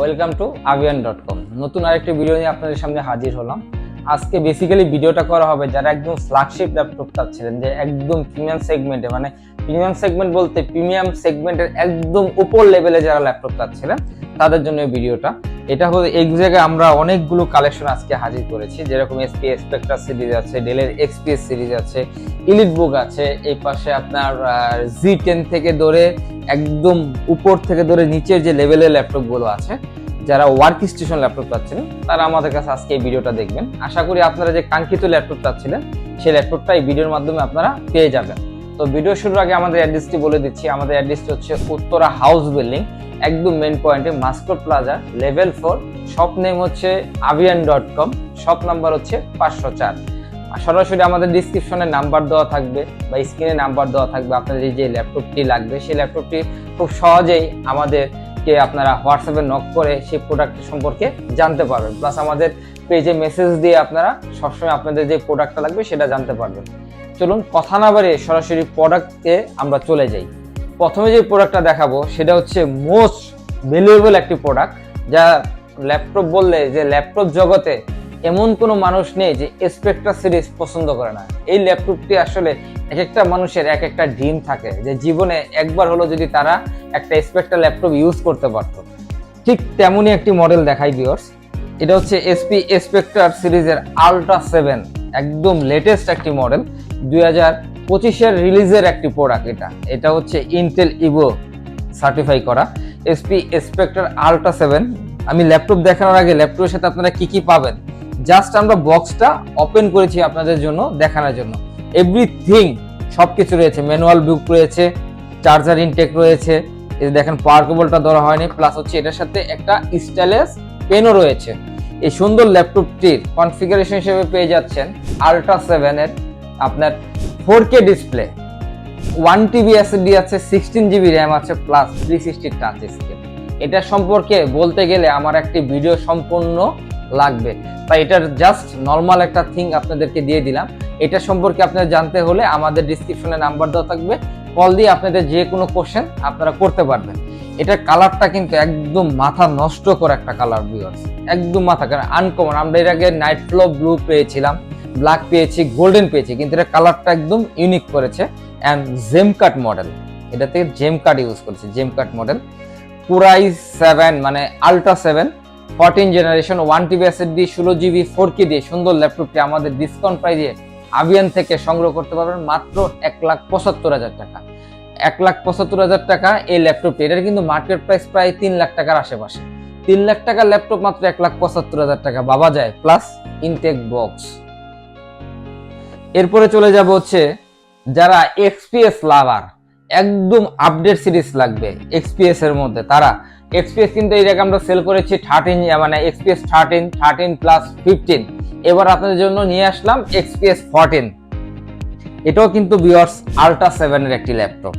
Welcome to Avian dot com নতুন আরেকটি video নিয়ে আপনাদের সামনে হাজির হলাম। আজকে বেসিক্যালি ভিডিওটা করা হবে যারা একদম ফ্ল্যাগশিপ ল্যাপটপ চাচ্ছিলেন যে একদম প্রিমিয়াম সেগমেন্টে মানে প্রিমিয়াম সেগমেন্ট বলতে প্রিমিয়াম সেগমেন্টের একদম উপর লেভেলে যারা ল্যাপটপ চাচ্ছিলেন তাদের জন্য এই ভিডিওটা। এটা হলো এই জায়গায় আমরা অনেকগুলো কালেকশন আজকে হাজির করেছি, যেরকম এসপি স্পেক্ট্রা সিরিজ আছে ডেলের এক্সপিএস সিরিজ আছে ইলিট বুক আছে, এই পাশে আপনার জি টেন থেকে ধরে একদম উপর থেকে ধরে নিচের যে লেভেলের ল্যাপটপগুলো আছে যারা ওয়ার্ক স্টেশন ল্যাপটপ চাচ্ছেন তারা আমাদের কাছে আজকে এই ভিডিওটা দেখবেন। আশা করি আপনারা যে কাঙ্ক্ষিত ল্যাপটপ চাচ্ছিলেন, সেই ল্যাপটপটা এই ভিডিওর মাধ্যমে আপনারা পেয়ে যাবেন। তো ভিডিও শুরুর আগে আমাদের অ্যাড্রেসটি বলে দিচ্ছি। আমাদের অ্যাড্রেসটি হচ্ছে উত্তরা হাউস বিল্ডিং একদম মেন পয়েন্টে Mascot plaza level four shop name হচ্ছে Avian dot com shop number হচ্ছে পাঁচশো চার। সরাসরি আমাদের ডিসক্রিপশনে নাম্বার দেওয়া থাকবে বা স্ক্রিনে নাম্বার দেওয়া থাকবে আপনাদের যে ল্যাপটপটি লাগবে, সেই ল্যাপটপটি খুব সহজেই আমাদেরকে আপনারা হোয়াটসঅ্যাপে নক করে সেই প্রোডাক্ট সম্পর্কে জানতে পারবেন। প্লাস আমাদের পেজে মেসেজ দিয়ে আপনারা সবসময় আপনাদের যে প্রোডাক্টটা লাগবে সেটা জানতে পারবেন। চলুন কথা না বাড়িয়ে সরাসরি প্রোডাক্টে আমরা চলে যাই। প্রথমে যে প্রোডাক্টটা দেখাবো সেটা হচ্ছে মোস্ট ভ্যালুয়েবল একটি প্রোডাক্ট যা ল্যাপটপ বললে যে ল্যাপটপ জগতে এমন কোনো মানুষ নেই যে স্পেক্ট্রা সিরিজ পছন্দ করে না। এই ল্যাপটপটি আসলে এক একটা মানুষের এক একটা ড্রিম থাকে যে জীবনে একবার হলো যদি তারা একটা স্পেক্ট্রা ল্যাপটপ ইউজ করতে পারত। ঠিক তেমনই একটি মডেল দেখাই ভিওর্স এটা হচ্ছে এসপি স্পেক্ট্রার সিরিজের আলট্রা সেভেন একদম লেটেস্ট একটি মডেল দুই হাজার পঁচিশের রিলিজের একটি প্রোডাক্ট এটা। এটা হচ্ছে ইন্টেল ইভো সার্টিফাই করা। এসপি স্পেক্ট্রার আলট্রা সেভেন আমি ল্যাপটপ দেখানোর আগে ল্যাপটপের সাথে আপনারা কি কি পাবেন? জাস্ট আমরা বক্সটা ওপেন করেছি আপনাদের জন্য, দেখানোর জন্য। এভরিথিং সব কিছু রয়েছে ম্যানুয়াল বুক রয়েছে চার্জার ইনটেক রয়েছে, এই দেখেন পাওয়ার কেবলটা ধরা হয়নি প্লাস হচ্ছে এটার সাথে একটা স্টাইলেস পেনও রয়েছে। এই সুন্দর ল্যাপটপটির কনফিগারেশন হিসেবে পেয়ে যাচ্ছেন আলট্রা সেভেনের আপনার four K display one TB SSD আছে সিক্সটিন জিবি র্যাম আছে plus three sixty touch screen এটা সম্পর্কে বলতে গেলে আমার একটি ভিডিও সম্পূর্ণ লাগবে। তাই এটার জাস্ট নর্মাল একটা থিং আপনাদেরকে দিয়ে দিলাম। এটা সম্পর্কে আপনারা জানতে হলে আমাদের ডিসক্রিপশনে নাম্বার দেওয়া থাকবে। কল দিয়ে আপনাদের যে কোনো কোশ্চেন আপনারা করতে পারবেন। এটার কালারটা কিন্তু একদম মাথা নষ্ট করে একটা কালার ভিউয়ার্স একদম মাথা কারণ আনকমন আমরা এর আগে নাইট ফ্লো ব্লু পেয়েছিলাম ব্ল্যাক পেয়েছি গোল্ডেন পেয়েছি, কিন্তু এটা কালারটা একদম ইউনিক করেছে। অ্যান্ড জেম কাট মডেল এটাতে জেম কাট ইউজ করেছে জেম কাট মডেল পুরাই সেভেন মানে ultra seven fourteen generation one TB SSD ষোলো জিবি ফোর কে দিয়ে সুন্দর ল্যাপটপটি আমাদের ডিসকাউন্ট প্রাইজে আবিয়ান থেকে সংগ্রহ করতে পারবেন মাত্র এক লাখ পঁচাত্তর হাজার টাকা। এক লাখ পঁচাত্তর হাজার টাকা এই ল্যাপটপটি, এটার কিন্তু মার্কেট প্রাইস প্রায় তিন লাখ টাকার আশেপাশে। তিন লাখ টাকার ল্যাপটপ মাত্র এক লাখ পঁচাত্তর হাজার টাকা। বাবা যায় প্লাস ইনটেক বক্স এরপরে চলে যাব হচ্ছে যারা এক্সপিএস লাভার একদম আপডেট সিরিজ লাগবে এক্সপিএস এর মধ্যে। তারা এক্সপিএস কিন্তু জায়গায় আমরা সেল করেছি থার্টিন মানে XPS thirteen thirteen plus fifteen এবার আপনাদের জন্য নিয়ে আসলাম এক্সপিএস ফোরটিন এটাও কিন্তু বিয়ার্স আলট্রা সেভেনের একটি laptop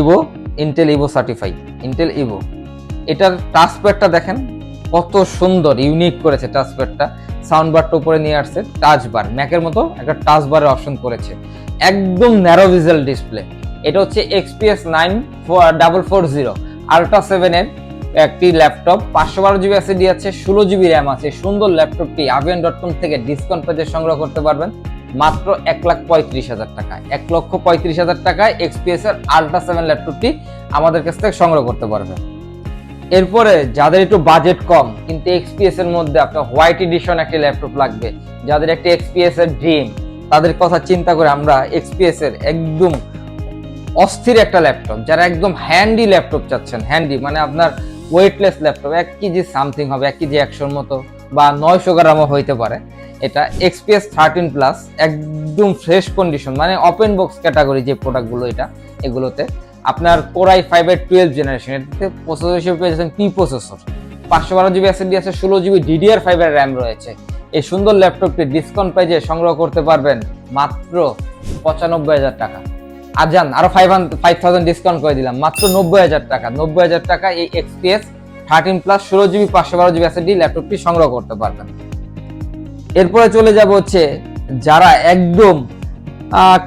Evo Intel Evo certify Intel Evo এটার টাচ প্যাডটা দেখেন, কত সুন্দর ইউনিক করেছে টাচ প্যাডটা সাউন্ড বারটা উপরে নিয়ে আসছে টাচ বার ম্যাকের মতো একটা টাচ বারের অপশন করেছে। একদম ন্যারো ভিজুয়াল ডিসপ্লে এটা হচ্ছে XPS nine four double four zero ultra সেভেনের একটি ল্যাপটপ। পাঁচশো বারো জিবি এসএসডি আছে, ষোলো জিবি র্যাম আছে। সুন্দর ল্যাপটপটি আভিয়ান ডট কম থেকে ডিসকাউন্ট পেজে সংগ্রহ করতে পারবেন। মাত্র এক লাখ পঁয়ত্রিশ হাজার টাকায়। এক লক্ষ পঁয়ত্রিশ হাজার টাকায় এক্সপিএস এর আলট্রা সেভেন ল্যাপটপটি আমাদের কাছ থেকে সংগ্রহ করতে পারবেন। এরপরে যাদের একটু বাজেট কম, কিন্তু এক্সপিএস এর মধ্যে আপনার হোয়াইট এডিশন একটি ল্যাপটপ লাগবে। যাদের একটি এক্সপিএস এর ড্রিম, তাদের কথা চিন্তা করে আমরা এক্সপিএস এর একদম অস্থির একটা ল্যাপটপ যারা একদম হ্যান্ডি ল্যাপটপ চাচ্ছেন হ্যান্ডি মানে আপনার ওয়েটলেস ল্যাপটপ এক কেজি সামথিং হবে, এক কেজি একশোর মতো বা নয়শো গ্রামও হইতে পারে। এটা এক্সপিএস থার্টিন প্লাস একদম ফ্রেশ কন্ডিশন মানে ওপেন বক্স ক্যাটাগরি যে প্রোডাক্টগুলো এটা, এগুলোতে আপনার কোরাই ফাইভের টুয়েলভ জেনারেশন এটাতে প্রসেসর হিসেবে পেয়ে যাচ্ছেন পি প্রসেসর পাঁচশো বারো জিবি এসএসডি আছে, ষোলো জিবি ডিডিআর ফাইভের র্যাম রয়েছে। এই সুন্দর ল্যাপটপটি ডিসকাউন্ট প্রাইজে সংগ্রহ করতে পারবেন মাত্র পঁচানব্বই হাজার টাকা। আর যান আরও ফাইভ ফাইভ থাউজেন্ড ডিসকাউন্ট করে দিলাম। মাত্র নব্বই হাজার টাকা। নব্বই হাজার টাকা এই এক্সপিএস থার্টিন প্লাস ষোলো জিবি পাঁচশো বারো জিবি এসএসডি ল্যাপটপটি সংগ্রহ করতে পারবেন। এরপরে চলে যাব হচ্ছে যারা একদম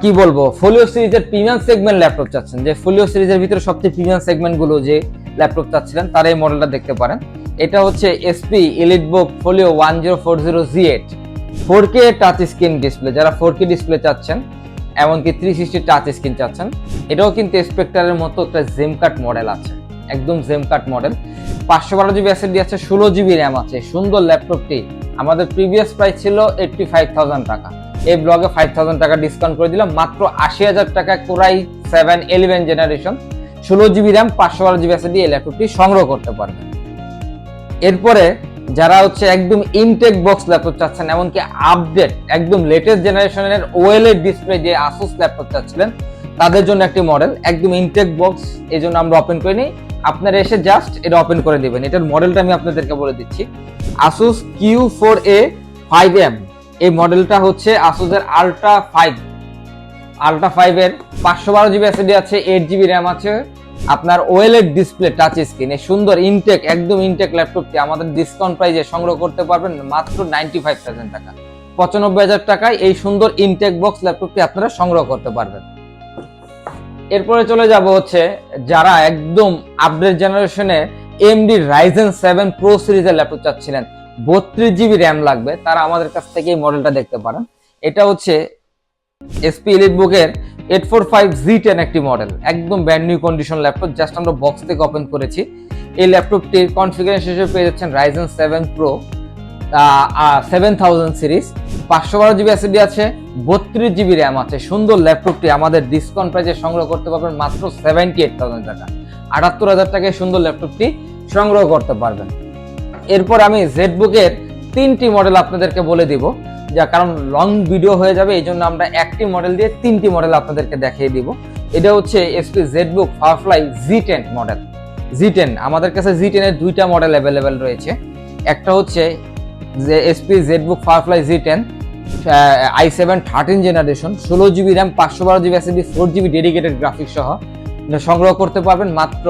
কি বলব ফোলিও সিরিজের প্রিমিয়াম সেগমেন্ট ল্যাপটপ চাচ্ছেন। যে ফোলিও সিরিজের ভিতরে সবচেয়ে প্রিমিয়াম সেগমেন্টগুলো যে ল্যাপটপ চাচ্ছিলেন, তারা এই মডেলটা দেখতে পারেন। এটা হচ্ছে HP EliteBook Folio one zero four zero G eight four K touch screen display যারা ফোর কে ডিসপ্লে চাচ্ছেন এমনকি থ্রি সিক্সটি টাচ স্ক্রিন চাচ্ছেন। এটাও কিন্তু স্পেক্টারের মতো একটা জেম কাট মডেল আছে। একদম জেম কাট মডেল পাঁচশো বারো জিবি এসএসডি আছে, ষোলো জিবি র্যাম আছে। সুন্দর ল্যাপটপটি। আমাদের প্রিভিয়াস প্রাইস ছিল এইটটি ফাইভ থাউজেন্ড টাকা। এই ব্লগে ফাইভ থাউজেন্ড টাকা ডিসকাউন্ট করে দিলাম। মাত্র আশি হাজার টাকা Core i seven eleven generation ষোলো জিবি র্যাম পাঁচশো বারো জিবি এসএসডি এই ল্যাপটপটি সংগ্রহ করতে পারবেন। এরপরে যারা হচ্ছে একদম ইনটেক বক্স ল্যাপটপ চাচ্ছেন, এমনকি আপডেট একদম লেটেস্ট জেনারেশনের ওয়েলের ডিসপ্লে যে আসুস ল্যাপটপ চাচ্ছিলেন, তাদের জন্য একটি মডেল একদম ইনটেক বক্স এই জন্য আমরা ওপেন করে নিই। আপনারা এসে জাস্ট এটা ওপেন করে দিবেন এটার মডেলটা আমি আপনাদেরকে বলে দিচ্ছি। Asus Q four A five M এই মডেলটা হচ্ছে আসুসের আলট্রা ফাইভ আলট্রা ফাইভ এর পাঁচশো বারো জিবি এসএডি আছে এইট জিবি র্যাম আছে আপনার ওয়েলের ডিসপ্লে টাচ স্ক্রিন সুন্দর ইনটেক একদম ইনটেক ল্যাপটপটি আমাদের ডিসকাউন্ট প্রাইজে সংগ্রহ করতে পারবেন মাত্র নাইনটি ফাইভ থাউজেন্ড টাকা। পঁচানব্বই হাজার টাকায় এই সুন্দর ইনটেক বক্স ল্যাপটপটি আপনারা সংগ্রহ করতে পারবেন। এরপরে চলে যাব হচ্ছে যারা একদম আপডেট জেনারেশনে এমডি রাইজেন সেভেন প্রো সিরিজের ল্যাপটপ চাচ্ছিলেন। বত্রিশ জিবি র্যাম লাগবে, তারা আমাদের কাছ থেকে এই মডেলটা দেখতে পারেন। এটা হচ্ছে এসপি এলিট বুকের eight four five G ten একটি মডেল একদম brand new condition laptop just আমরা বক্স থেকে ওপেন করেছি। এই ল্যাপটপটির কনফিগারেশন হিসেবে পেয়ে যাচ্ছেন Ryzen seven pro seven thousand series পাঁচশো বারো জিবি এসএসডি আছে, বত্রিশ জিবি র্যাম আছে। সুন্দর ল্যাপটপটি আমাদের ডিসকাউন্ট প্রাইসে সংগ্রহ করতে পারবেন মাত্র সেভেন্টি এইট থাউজেন্ড টাকা। আটাত্তর হাজার টাকায় সুন্দর ল্যাপটপটি সংগ্রহ করতে পারবেন। এরপর আমি জেড বুকের তিনটি মডেল আপনাদেরকে বলে দিব। যা কারণ লং ভিডিও হয়ে যাবে, এই জন্য আমরা একটি মডেল দিয়ে তিনটি মডেল আপনাদেরকে দেখিয়ে দিব। এটা হচ্ছে HP ZBook Firefly G ten model G ten আমাদের কাছে জি টেনের দুইটা মডেল অ্যাভেলেবেল রয়েছে। একটা হচ্ছে যে HP ZBook Firefly G ten i seven thirteen generation ষোলো জিবি র্যাম পাঁচশো বারো GB SSD four GB dedicated graphics সহ। সংগ্রহ করতে পারবেন মাত্র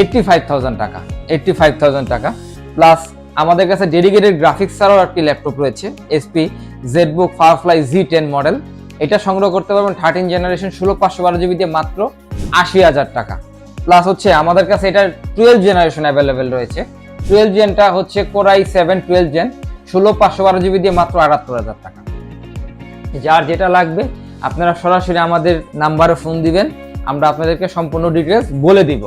এইট্টি ফাইভ থাউজেন্ড টাকা এইট্টি ফাইভ থাউজেন্ড টাকা প্লাস আমাদের কাছে ডেডিকেটেড গ্রাফিক্স ছাড়াও একটি ল্যাপটপ রয়েছে HP ZBook Firefly G ten model এটা সংগ্রহ করতে পারবেন থার্টিন জেনারেশন ষোলো পাঁচশো বারো জিবি দিয়ে মাত্র আশি হাজার টাকা। প্লাস হচ্ছে আমাদের কাছে এটা টুয়েলভ জেনারেশন অ্যাভেলেবেল রয়েছে। টুয়েলভ জেনটা হচ্ছে কোরাই সেভেন টুয়েলভ জেন ষোলো পাঁচশো বারো জিবি দিয়ে মাত্র আটাত্তর হাজার টাকা। যার যেটা লাগবে, আপনারা সরাসরি আমাদের নাম্বারে ফোন দিবেন, আমরা আপনাদেরকে সম্পূর্ণ ডিটেলস বলে দিব।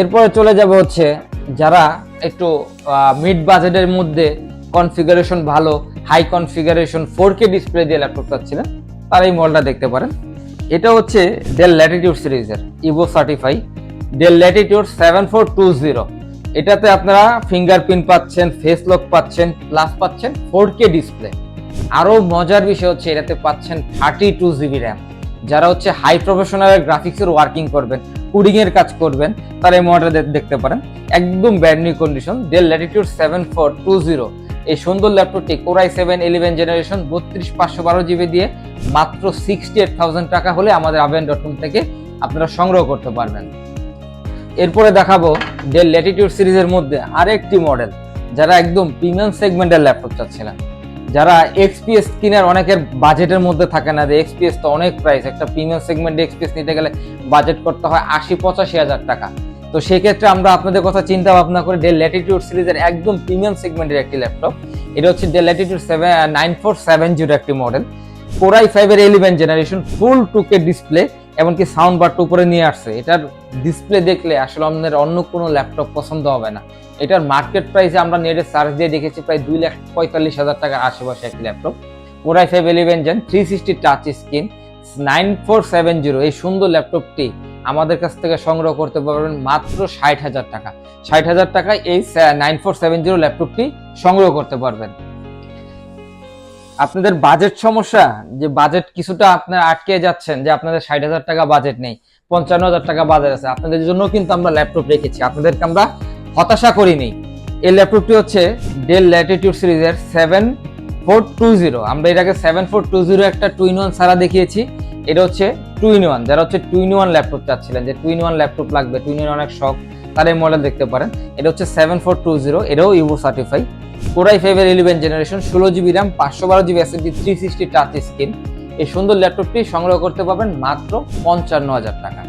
এরপরে চলে যাব হচ্ছে যারা একটু মিড বাজেটের মধ্যে কনফিগারেশন ভালো high configuration four K display দিয়ে ল্যাপটপ চাচ্ছিলেন, তারা এই মডেলটা দেখতে পারেন। এটা হচ্ছে ডেল ল্যাটিটিউড সিরিজের Evo certify Dell Latitude seven four two zero এটাতে আপনারা ফিঙ্গারপ্রিন্ট পাচ্ছেন ফেস লক পাচ্ছেন প্লাস পাচ্ছেন ফোর কে ডিসপ্লে আরও মজার বিষয় হচ্ছে, এটাতে পাচ্ছেন থার্টি টু জিবি র্যাম যারা হচ্ছে হাই প্রফেশনাল গ্রাফিক্সের ওয়ার্কিং করবেন কুডিং এর কাজ করবেন, তারা এই মডেল দেখতে পারেন। একদম brand new condition Dell Latitude seven four two zero এই সুন্দর ল্যাপটপটি কোরাই সেভেন ইলেভেন জেনারেশন বত্রিশ, পাঁচশো বারো জিবি দিয়ে মাত্র সিক্সটি এইট থাউজেন্ড টাকা হলে আমাদের আবেন ডট কম থেকে আপনারা সংগ্রহ করতে পারবেন। এরপরে দেখাবো ডেল ল্যাটিটিউড সিরিজের মধ্যে আরেকটি মডেল, যারা একদম প্রিমিয়াম সেগমেন্টের ল্যাপটপ চাচ্ছিলেন। যারা এক্সপিএস কিনার অনেকের বাজেটের মধ্যে থাকে না, যে এক্সপিএস তো অনেক প্রাইস একটা প্রিমিয়াম সেগমেন্টে এক্সপিএস নিতে গেলে বাজেট করতে হয় আশি পঁচাশি হাজার টাকা। তো সেক্ষেত্রে আমরা আপনাদের কথা চিন্তা ভাবনা করে ডেল ল্যাটিটিউড সিরিজের একদম প্রিমিয়াম সেগমেন্টের একটি ল্যাপটপ এটা হচ্ছে Dell Latitude seven nine four seven zero একটি মডেল কোরাই ফাইভের eleven generation full two K display এমনকি সাউন্ড বারটা উপরে নিয়ে আসছে। এটার ডিসপ্লে দেখলে আসলে আমাদের অন্য কোনো ল্যাপটপ পছন্দ হবে না। এটার মার্কেট প্রাইসে আমরা নেটে সার্চ দিয়ে দেখেছি প্রায় দুই লাখ পঁয়তাল্লিশ হাজার টাকার আশেপাশে একটি laptop Core i five eleven gen three sixty touch screen nine four seven zero এই সুন্দর ল্যাপটপটি আমাদের কাছ থেকে সংগ্রহ করতে পারবেন মাত্র ষাট হাজার টাকা। ষাট হাজার টাকায় এই নাইন ফোর সেভেন জিরো ল্যাপটপটি সংগ্রহ করতে পারবেন। আপনাদের বাজেট সমস্যা, যে বাজেট কিছুটা আপনারা আটকে যাচ্ছেন, যে আপনাদের ষাট হাজার টাকা বাজেট নেই, পঞ্চান্ন হাজার টাকা বাজেট আছে, আপনাদের জন্য কিন্তু আমরা ল্যাপটপ রেখেছি, আপনাদেরকে আমরা হতাশা করিনি। এই ল্যাপটপটি হচ্ছে ডেল ল্যাটিটিউড সিরিজের সেভেন ফোর টু জিরো আমরা এর আগে সেভেন ফোর টু জিরো একটা টু ইন ওয়ান সারা দেখিয়েছি, এটা হচ্ছে টু ইন ওয়ান যারা হচ্ছে টু ইন ওয়ান ল্যাপটপ চাচ্ছিলেন, যে টু ইন ওয়ান ল্যাপটপ লাগবে টু ইন ওয়ান অনেক শখ তার এই মডেল দেখতে পারেন। এটা হচ্ছে সেভেন ফোর টু জিরো এটাও ইভো সার্টিফাই কোরাই ফাইভের ইলেভেন জেনারেশন ষোলো জিবি র্যাম পাঁচশো বারো GB SSD three sixty touch screen এই সুন্দর ল্যাপটপটি সংগ্রহ করতে পারবেন মাত্র পঞ্চান্ন হাজার টাকা।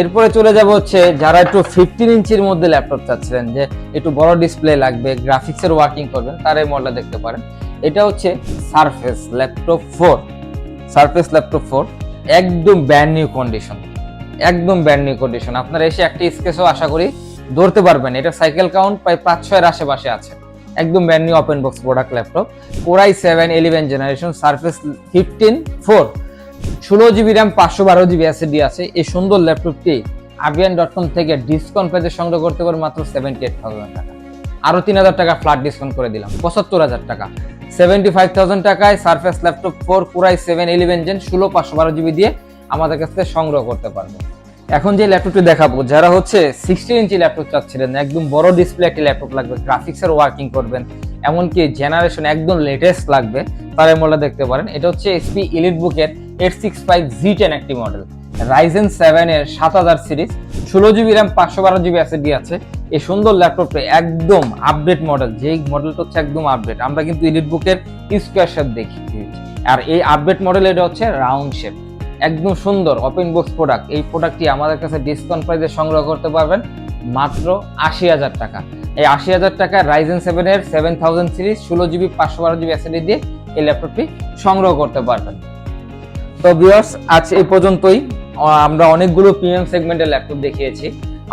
এরপরে চলে যাব হচ্ছে যারা একটু ফিফটিন ইঞ্চির মধ্যে ল্যাপটপ চাচ্ছিলেন, যে একটু বড় ডিসপ্লে লাগবে গ্রাফিক্সের ওয়ার্কিং করবেন তার এই মডেলটা দেখতে পারেন। এটা হচ্ছে Surface laptop four Surface laptop four একদম ব্যান্ড নিউ কন্ডিশন একদম ব্যান্ড নিউ কন্ডিশন আপনারা এসে একটা স্কেচও আশা করি ধরতে পারবেন। এটা সাইকেল কাউন্ট প্রায় পাঁচ, ছয়ের আশেপাশে আছে। একদম brand new open box product laptop Core i seven eleven generation Surface fifteen four ষোলো জিবি র্যাম পাঁচশো বারো জিবি এসএসডি আছে। এই সুন্দর ল্যাপটপটি আবিয়ান ডট কম থেকে ডিসকাউন্ট পেতে সংগ্রহ করতে পারেন মাত্র সেভেন্টি এইট থাউজেন্ড টাকা। আরও তিন হাজার টাকা ফ্ল্যাট ডিসকাউন্ট করে দিলাম। পঁচাত্তর হাজার টাকা। সেভেন্টি ফাইভ থাউজেন্ড টাকায় Surface laptop four Core i seven eleven gen ষোলো, পাঁচশো বারো জিবি দিয়ে আমাদের কাছ থেকে সংগ্রহ করতে পারবেন এখন যে ল্যাপটপটি দেখাবো, যারা হচ্ছে সিক্সটিন ইঞ্চি ল্যাপটপ চাচ্ছিলেন, একদম বড় ডিসপ্লে একটি ল্যাপটপ লাগবে গ্রাফিক্সের ওয়ার্কিং করবেন, এমনকি জেনারেশন একদম লেটেস্ট লাগবে তার এই মডেলটা দেখতে পারেন। এটা হচ্ছে এসপি ইলিট বুকের eight six five G ten একটি মডেল রাইজেন সেভেন এর সাত হাজার সিরিজ ষোলো জিবি র্যাম পাঁচশো বারো জিবি এসএসডি আছে। এই সুন্দর ল্যাপটপটা একদম আপডেট মডেল যেই মডেলটা হচ্ছে একদম আপডেট আমরা কিন্তু ইলিট বুকের স্কোয়ার শেপ দেখি। আর এই আপডেট মডেল এটা হচ্ছে রাউন্ড শেপ একদম সুন্দর ওপেন বক্স প্রোডাক্ট এই প্রোডাক্টটি আমাদের কাছে ডিসকাউন্ট প্রাইসে সংগ্রহ করতে পারবেন মাত্র আশি হাজার টাকা। এই আশি হাজার টাকা রাইজেন সেভেন এর সেভেন থাউজেন্ড সিরিজ ষোলো জিবি পাঁচশো বারো জিবি এসএসডি দিয়ে এই ল্যাপটপটি সংগ্রহ করতে পারবেন। তো বিয়ার্স আজ এই পর্যন্তই। আমরা অনেকগুলো প্রিমিয়াম সেগমেন্টের ল্যাপটপ দেখিয়েছি।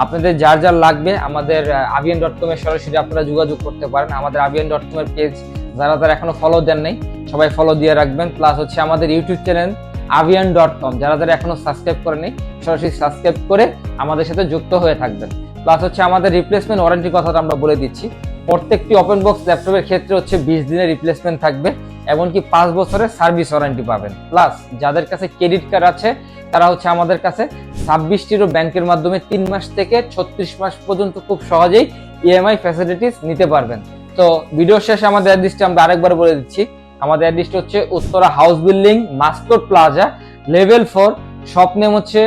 আপনাদের যার যার লাগবে, আমাদের আবিয়ান ডট কম এর সরাসরি আপনারা যোগাযোগ করতে পারেন। আমাদের আবিয়ান ডট কম এর পেজ যারা তারা এখনও ফলো দেন নাই, সবাই ফলো দিয়ে রাখবেন। প্লাস হচ্ছে আমাদের YouTube channel Avian dot com যারা যারা এখনও সাবস্ক্রাইব করেনি, সরাসরি সাবস্ক্রাইব করে আমাদের সাথে যুক্ত হয়ে থাকবেন। প্লাস হচ্ছে আমাদের রিপ্লেসমেন্ট ওয়ারেন্টি কথাটা আমরা বলে দিচ্ছি। প্রত্যেকটি ওপেন বক্স ল্যাপটপের ক্ষেত্রে হচ্ছে বিশ দিনের রিপ্লেসমেন্ট থাকবে, এমনকি পাঁচ বছরের সার্ভিস ওয়ারেন্টি পাবেন। প্লাস যাদের কাছে ক্রেডিট কার্ড আছে, তারা হচ্ছে আমাদের কাছে ছাব্বিশটিরও ব্যাংকের মাধ্যমে তিন মাস থেকে ছত্রিশ মাস পর্যন্ত খুব সহজেই ইএমআই ফ্যাসিলিটিস নিতে পারবেন। তো ভিডিও শেষে আমাদের অ্যাড্রেসটি আমরা আরেকবার বলে দিচ্ছি। আমাদের অ্যাড্রেস হচ্ছে Uttara house building Mascot plaza level four shop name হচ্ছে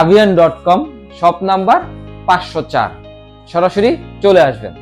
Avian dot com shop number পাঁচশো চার। সরাসরি চলে আসবেন।